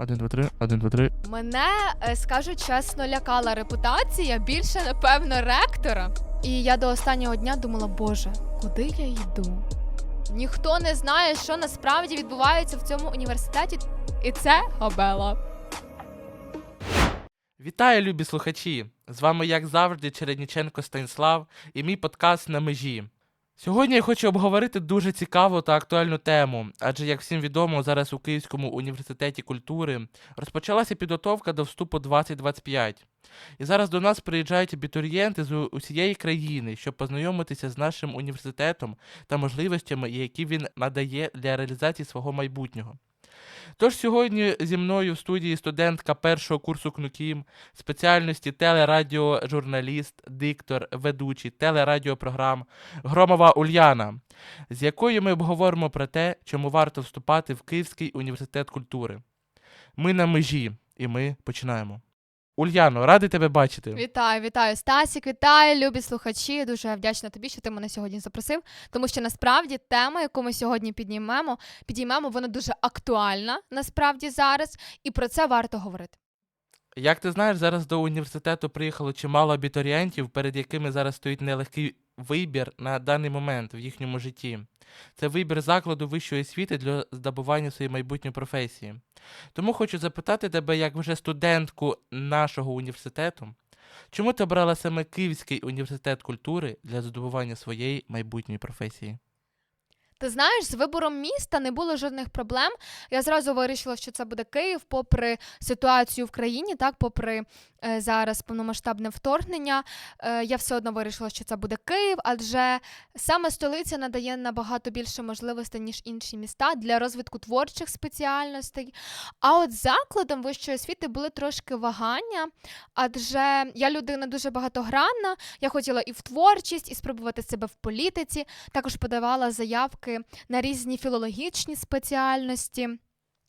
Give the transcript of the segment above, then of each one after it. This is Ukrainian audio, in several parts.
Один, два, три, один, два, три. Мене, е, скажу чесно, лякала репутація більше, напевно, ректора. І я до останнього дня думала, боже, куди я йду? Ніхто не знає, що насправді відбувається в цьому університеті. І це габела. Вітаю, любі слухачі! З вами, як завжди, Чередніченко Станіслав і мій подкаст на межі. Сьогодні я хочу обговорити дуже цікаву та актуальну тему, адже, як всім відомо, зараз у Київському університеті культури розпочалася підготовка до вступу 2025. І зараз до нас приїжджають абітурієнти з усієї країни, щоб познайомитися з нашим університетом та можливостями, які він надає для реалізації свого майбутнього. Тож сьогодні зі мною в студії студентка першого курсу КНУКІМ, спеціальності телерадіожурналіст, диктор, ведучий телерадіопрограм Громова Ульяна, з якою ми обговоримо про те, чому варто вступати в Київський університет культури. Ми на межі, і ми починаємо. Ульяно, радий тебе бачити. Вітаю, вітаю, Стасік, вітаю, любі слухачі. Дуже вдячна тобі, що ти мене сьогодні запросив. Тому що насправді тема, яку ми сьогодні піднімемо, підіймемо, вона дуже актуальна насправді зараз, і про це варто говорити. Як ти знаєш, зараз до університету приїхало чимало абітурієнтів, перед якими зараз стоїть нелегкий вибір на даний момент в їхньому житті. Це вибір закладу вищої освіти для здобування своєї майбутньої професії. Тому хочу запитати тебе, як вже студентку нашого університету, чому ти обрала саме Київський університет культури для здобування своєї майбутньої професії? Ти знаєш, з вибором міста не було жодних проблем. Я зразу вирішила, що це буде Київ, попри ситуацію в країні, так, попри е, зараз повномасштабне вторгнення. Е, я все одно вирішила, що це буде Київ, адже саме столиця надає набагато більше можливостей, ніж інші міста для розвитку творчих спеціальностей. А от закладом вищої освіти були трошки вагання, адже я людина дуже багатогранна. Я хотіла і в творчість, і спробувати себе в політиці. Також подавала заявки на різні філологічні спеціальності.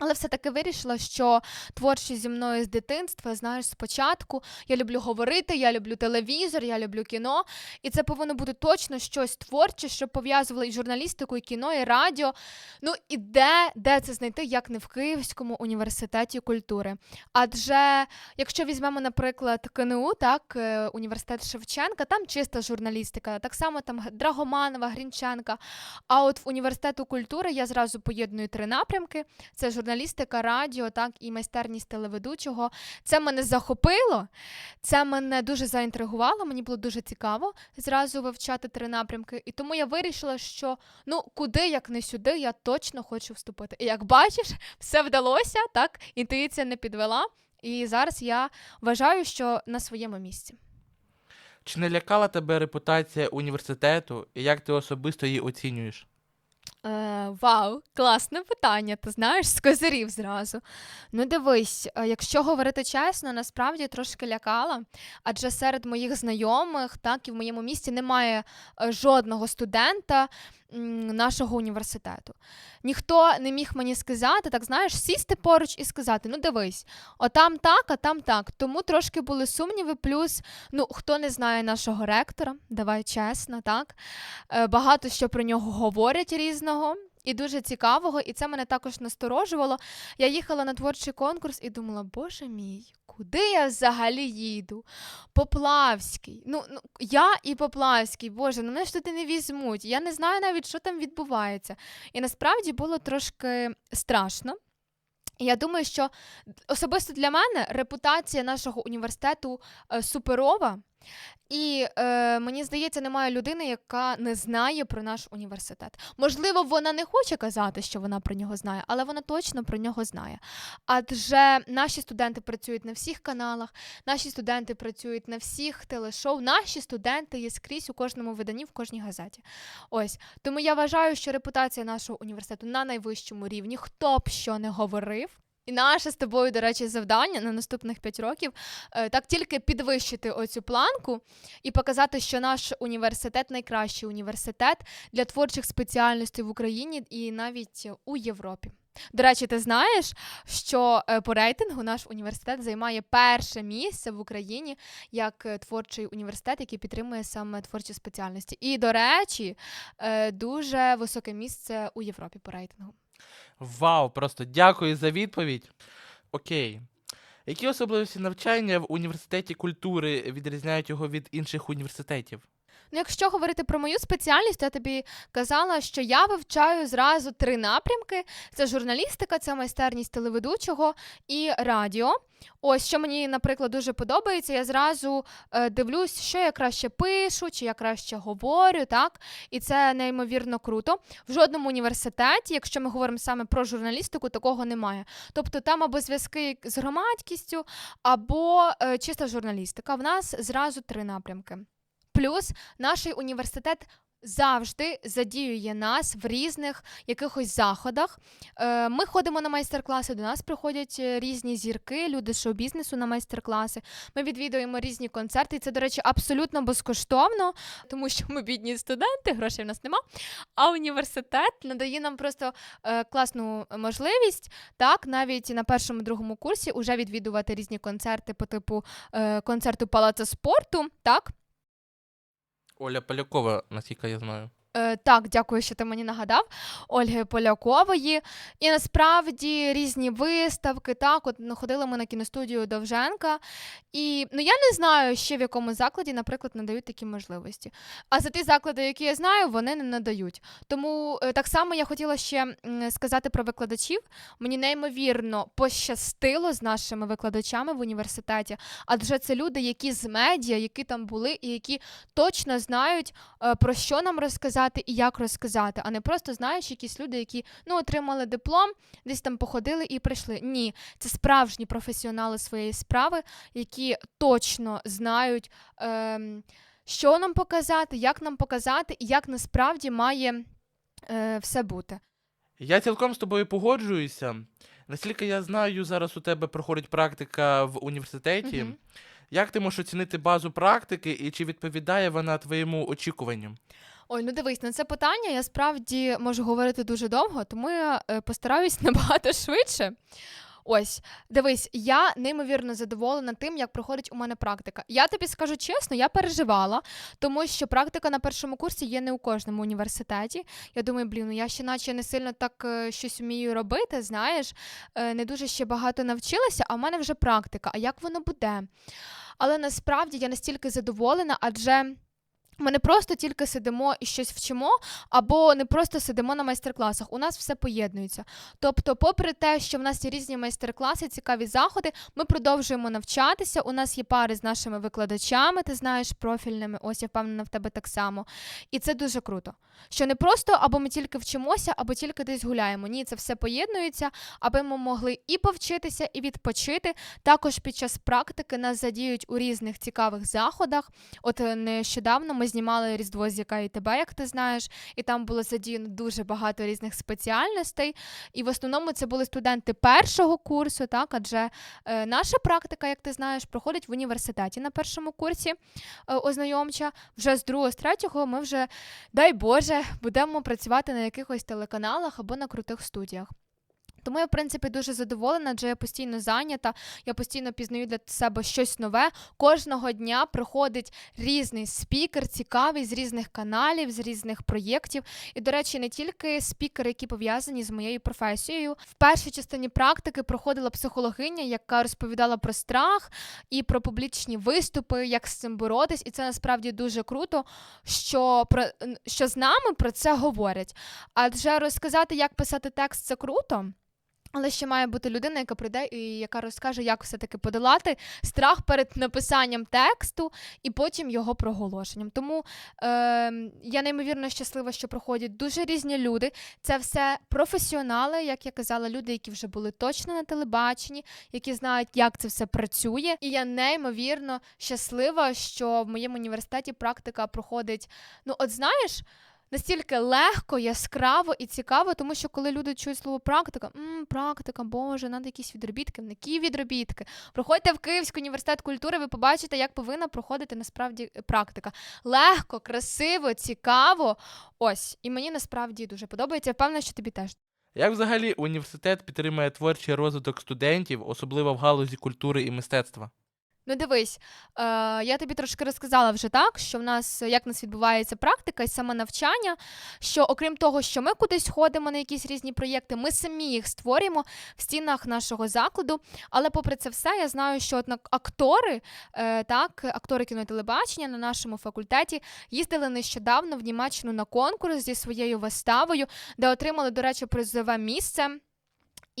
Але все-таки вирішила, що творчість зі мною з дитинства, знаєш, спочатку я люблю говорити, я люблю телевізор, я люблю кіно, і це повинно бути точно щось творче, що пов'язувало і журналістику, і кіно, і радіо. Ну і де, де це знайти, як не в Київському університеті культури? Адже якщо візьмемо, наприклад, КНУ, так, е, університет Шевченка, там чиста журналістика, так само там Драгоманова, Грінченка. А от в університету культури я зразу поєдную три напрямки: це журналістика, радіо, так і майстерність телеведучого. Це мене захопило, це мене дуже заінтригувало. Мені було дуже цікаво зразу вивчати три напрямки. І тому я вирішила, що ну куди як не сюди, я точно хочу вступити. І як бачиш, все вдалося, так інтуїція не підвела. І зараз я вважаю, що на своєму місці. Чи не лякала тебе репутація університету, і як ти особисто її оцінюєш? Е, вау, класне питання. Ти знаєш, з козирів зразу. Ну, дивись, е, якщо говорити чесно, насправді трошки лякала, адже серед моїх знайомих, так і в моєму місті немає е, жодного студента нашого університету. Ніхто не міг мені сказати, так знаєш, сісти поруч і сказати: ну дивись, отам так, а там так. Тому трошки були сумніви. Плюс, ну хто не знає нашого ректора, давай чесно, так. Е, Багато що про нього говорять різного. І дуже цікавого, і це мене також насторожувало. Я їхала на творчий конкурс і думала, боже мій, куди я взагалі їду? Поплавський. Ну, ну я і Поплавський, боже, ну мене ж туди не візьмуть. Я не знаю навіть, що там відбувається. І насправді було трошки страшно. Я думаю, що особисто для мене репутація нашого університету е, суперова. І е, мені здається, немає людини, яка не знає про наш університет. Можливо, вона не хоче казати, що вона про нього знає, але вона точно про нього знає. Адже наші студенти працюють на всіх каналах, наші студенти працюють на всіх телешоу, наші студенти є скрізь у кожному виданні, в кожній газеті. Ось тому я вважаю, що репутація нашого університету на найвищому рівні, хто б що не говорив. І наше з тобою, до речі, завдання на наступних 5 років е, так тільки підвищити оцю планку і показати, що наш університет найкращий університет для творчих спеціальностей в Україні і навіть у Європі. До речі, ти знаєш, що е, по рейтингу наш університет займає перше місце в Україні як е, творчий університет, який підтримує саме творчі спеціальності. І, до речі, дуже високе місце у Європі по рейтингу. Вау, просто дякую за відповідь. Окей. Які особливості навчання в університеті культури відрізняють його від інших університетів? Ну, якщо говорити про мою спеціальність, я тобі казала, що я вивчаю зразу три напрямки: це журналістика, це майстерність телеведучого і радіо. Ось що мені, наприклад, дуже подобається. Я зразу е, дивлюсь, що я краще пишу, чи я краще говорю, так і це неймовірно круто. В жодному університеті, якщо ми говоримо саме про журналістику, такого немає. Тобто там або зв'язки з громадськістю, або е, чиста журналістика. В нас зразу три напрямки. Плюс наш університет завжди задіює нас в різних якихось заходах. Е, Ми ходимо на майстер-класи, до нас приходять е, різні зірки, люди з шоу-бізнесу на майстер-класи. Ми відвідуємо різні концерти. І це, до речі, абсолютно безкоштовно, тому що ми бідні студенти, грошей в нас нема. А університет надає нам просто е, класну можливість, так, навіть на першому другому курсі уже відвідувати різні концерти по типу концерту Палацу спорту, так. Оля Полякова, наскільки я знаю. Е, так, дякую, що ти мені нагадав Ольги Полякової. І насправді різні виставки. Так, от ну, ходили ми на кіностудію Довженка. І ну я не знаю ще в якому закладі, наприклад, надають такі можливості. А за ті заклади, які я знаю, вони не надають. Тому е, так само я хотіла ще сказати про викладачів. Мені неймовірно пощастило з нашими викладачами в університеті, адже це люди, які з медіа, які там були, і які точно знають е, про що нам розказати і як розказати, а не просто знаєш, якісь люди, які ну отримали диплом, десь там походили і прийшли. Ні, це справжні професіонали своєї справи, які точно знають, ем, що нам показати, як нам показати, і як насправді має е, все бути. Я цілком з тобою погоджуюся. Наскільки я знаю, зараз у тебе проходить практика в університеті. Мгм. Як ти можеш оцінити базу практики і чи відповідає вона твоєму очікуванню? Ой, ну дивись, на це питання я справді можу говорити дуже довго, тому я е, постараюсь набагато швидше. Ось, дивись, я неймовірно задоволена тим, як проходить у мене практика. Я тобі скажу чесно, я переживала, тому що практика на першому курсі є не у кожному університеті. Я думаю, блін, ну я ще наче не сильно так е, щось вмію робити, знаєш, е, не дуже ще багато навчилася, а в мене вже практика. А як воно буде? Але насправді я настільки задоволена, адже. Ми не просто тільки сидимо і щось вчимо, або не просто сидимо на майстер-класах. У нас все поєднується. Тобто, попри те, що в нас є різні майстер-класи, цікаві заходи, ми продовжуємо навчатися. У нас є пари з нашими викладачами, ти знаєш, профільними. Ось я впевнена в тебе так само. І це дуже круто. Що не просто або ми тільки вчимося, або тільки десь гуляємо. Ні, це все поєднується, аби ми могли і повчитися, і відпочити. Також під час практики нас задіють у різних цікавих заходах. От е, нещодавно ми знімали Різдво з яка і тебе, як ти знаєш, і там було задіяно дуже багато різних спеціальностей. І в основному це були студенти першого курсу, так адже е, наша практика, як ти знаєш, проходить в університеті на першому курсі е, ознайомча. Вже з другого, з третього ми вже, дай Боже, будемо працювати на якихось телеканалах або на крутих студіях. Тому я, в принципі, дуже задоволена, адже я постійно зайнята, я постійно пізнаю для себе щось нове. Кожного дня приходить різний спікер, цікавий з різних каналів, з різних проєктів. І, до речі, не тільки спікери, які пов'язані з моєю професією. В першій частині практики проходила психологиня, яка розповідала про страх і про публічні виступи, як з цим боротись. І це насправді дуже круто, що про що з нами про це говорять. Адже розказати, як писати текст, це круто. Але ще має бути людина, яка прийде і яка розкаже, як все-таки подолати страх перед написанням тексту і потім його проголошенням. Тому е, я неймовірно щаслива, що проходять дуже різні люди. Це все професіонали, як я казала, люди, які вже були точно на телебаченні, які знають, як це все працює. І я неймовірно щаслива, що в моєму університеті практика проходить. Ну, от знаєш настільки легко, яскраво і цікаво, тому що коли люди чують слово практика, м, практика, боже, треба якісь відробітки. Які відробітки? Проходьте в Київський університет культури, ви побачите, як повинна проходити насправді е, практика. Легко, красиво, цікаво. Ось, і мені насправді дуже подобається. Впевнена, що тобі теж. Як взагалі університет підтримує творчий розвиток студентів, особливо в галузі культури і мистецтва? Ну, дивись, е, я тобі трошки розказала вже так, що в нас як в нас відбувається практика і саме навчання. Що окрім того, що ми кудись ходимо на якісь різні проєкти, ми самі їх створюємо в стінах нашого закладу. Але попри це все, я знаю, що от на- актори, е, так, актори кіно і телебачення на нашому факультеті їздили нещодавно в Німеччину на конкурс зі своєю виставою, де отримали, до речі, призове місце.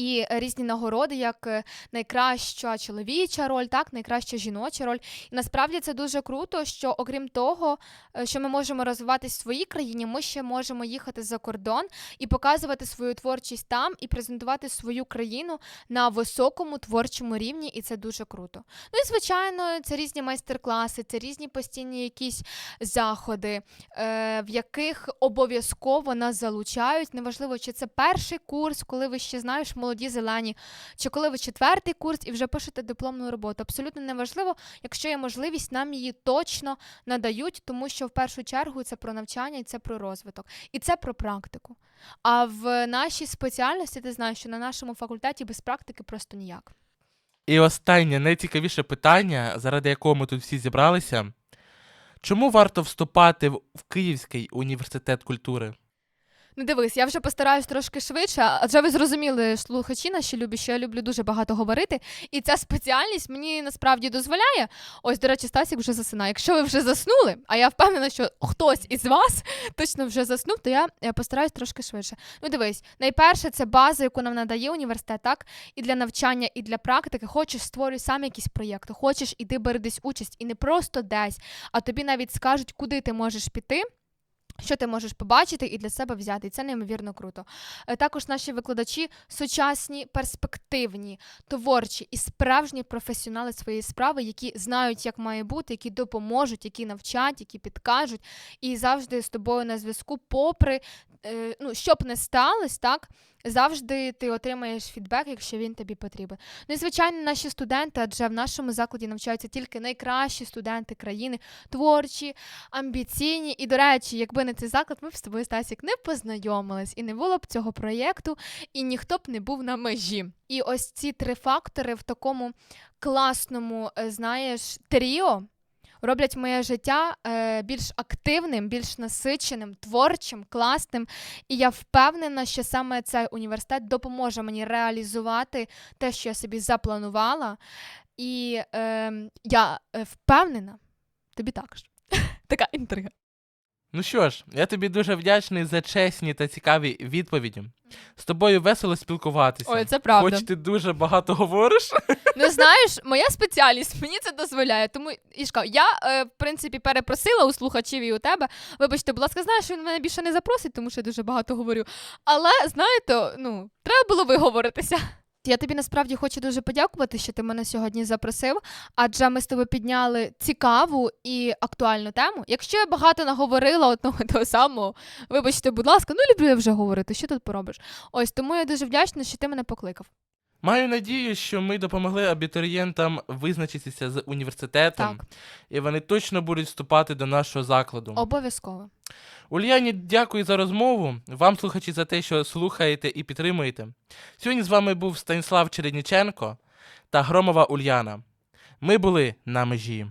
І різні нагороди, як е, найкраща чоловіча роль, так, найкраща жіноча роль. І насправді це дуже круто, що окрім того, е, що ми можемо розвиватись в своїй країні, ми ще можемо їхати за кордон і показувати свою творчість там і презентувати свою країну на високому творчому рівні, і це дуже круто. Ну і звичайно, це різні майстер-класи, це різні постійні якісь заходи, е, в яких обов'язково нас залучають. Неважливо, чи це перший курс, коли ви ще знаєш молоді зелені, чи коли ви четвертий курс і вже пишете дипломну роботу. Абсолютно неважливо, якщо є можливість, нам її точно надають, тому що в першу чергу це про навчання і це про розвиток, і це про практику. А в нашій спеціальності ти знаєш, що на нашому факультеті без практики просто ніяк. І останнє найцікавіше питання, заради якого ми тут всі зібралися. Чому варто вступати в Київський університет культури? Ну, дивись, я вже постараюсь трошки швидше, адже ви зрозуміли, слухачі наші любі, що я люблю дуже багато говорити. І ця спеціальність мені насправді дозволяє. Ось, до речі, Стасік вже засинає. Якщо ви вже заснули, а я впевнена, що хтось із вас точно вже заснув, то я постараюсь трошки швидше. Ну, дивись, найперше, це база, яку нам надає університет, так? І для навчання, і для практики. Хочеш, створюй сам якісь проєкти, хочеш, іди бери десь участь. І не просто десь, а тобі навіть скажуть, куди ти можеш піти. Що ти можеш побачити і для себе взяти, і це неймовірно круто. Е, Також наші викладачі сучасні, перспективні, творчі і справжні професіонали своєї справи, які знають, як має бути, які допоможуть, які навчать, які підкажуть, і завжди з тобою на зв'язку, попри е, ну, що б не сталося, так. Завжди ти отримаєш фідбек, якщо він тобі потрібен. Ну і звичайно, наші студенти, адже в нашому закладі навчаються тільки найкращі студенти країни, творчі, амбіційні. І, до речі, якби не цей заклад, ми б з тобою, Стасік, не познайомились і не було б цього проєкту, і ніхто б не був на межі. І ось ці три фактори в такому класному, е, знаєш, тріо. Роблять моє життя е, більш активним, більш насиченим, творчим, класним. І я впевнена, що саме цей університет допоможе мені реалізувати те, що я собі запланувала. І е, я впевнена, тобі також. Така інтрига. Ну що ж, я тобі дуже вдячний за чесні та цікаві відповіді. З тобою весело спілкуватися. Ой, це правда. Хоч ти дуже багато говориш. Ну знаєш, моя спеціальність мені це дозволяє. Тому Ішка, я е, в принципі перепросила у слухачів і у тебе. Вибачте, будь ласка, знаєш, він мене більше не запросить, тому що я дуже багато говорю. Але знаєте, ну треба було виговоритися. Я тобі насправді хочу дуже подякувати, що ти мене сьогодні запросив, адже ми з тобою підняли цікаву і актуальну тему. Якщо я багато наговорила одного того самого, вибачте, будь ласка, ну люблю я вже говорити, що тут поробиш? Ось тому я дуже вдячна, що ти мене покликав. Маю надію, що ми допомогли абітурієнтам визначитися з університетом, Так, і вони точно будуть вступати до нашого закладу. обов'язково. Ульяні, дякую за розмову. Вам, слухачі, за те, що слухаєте і підтримуєте. Сьогодні з вами був Станіслав Чередніченко та Громова Ульяна. Ми були на межі.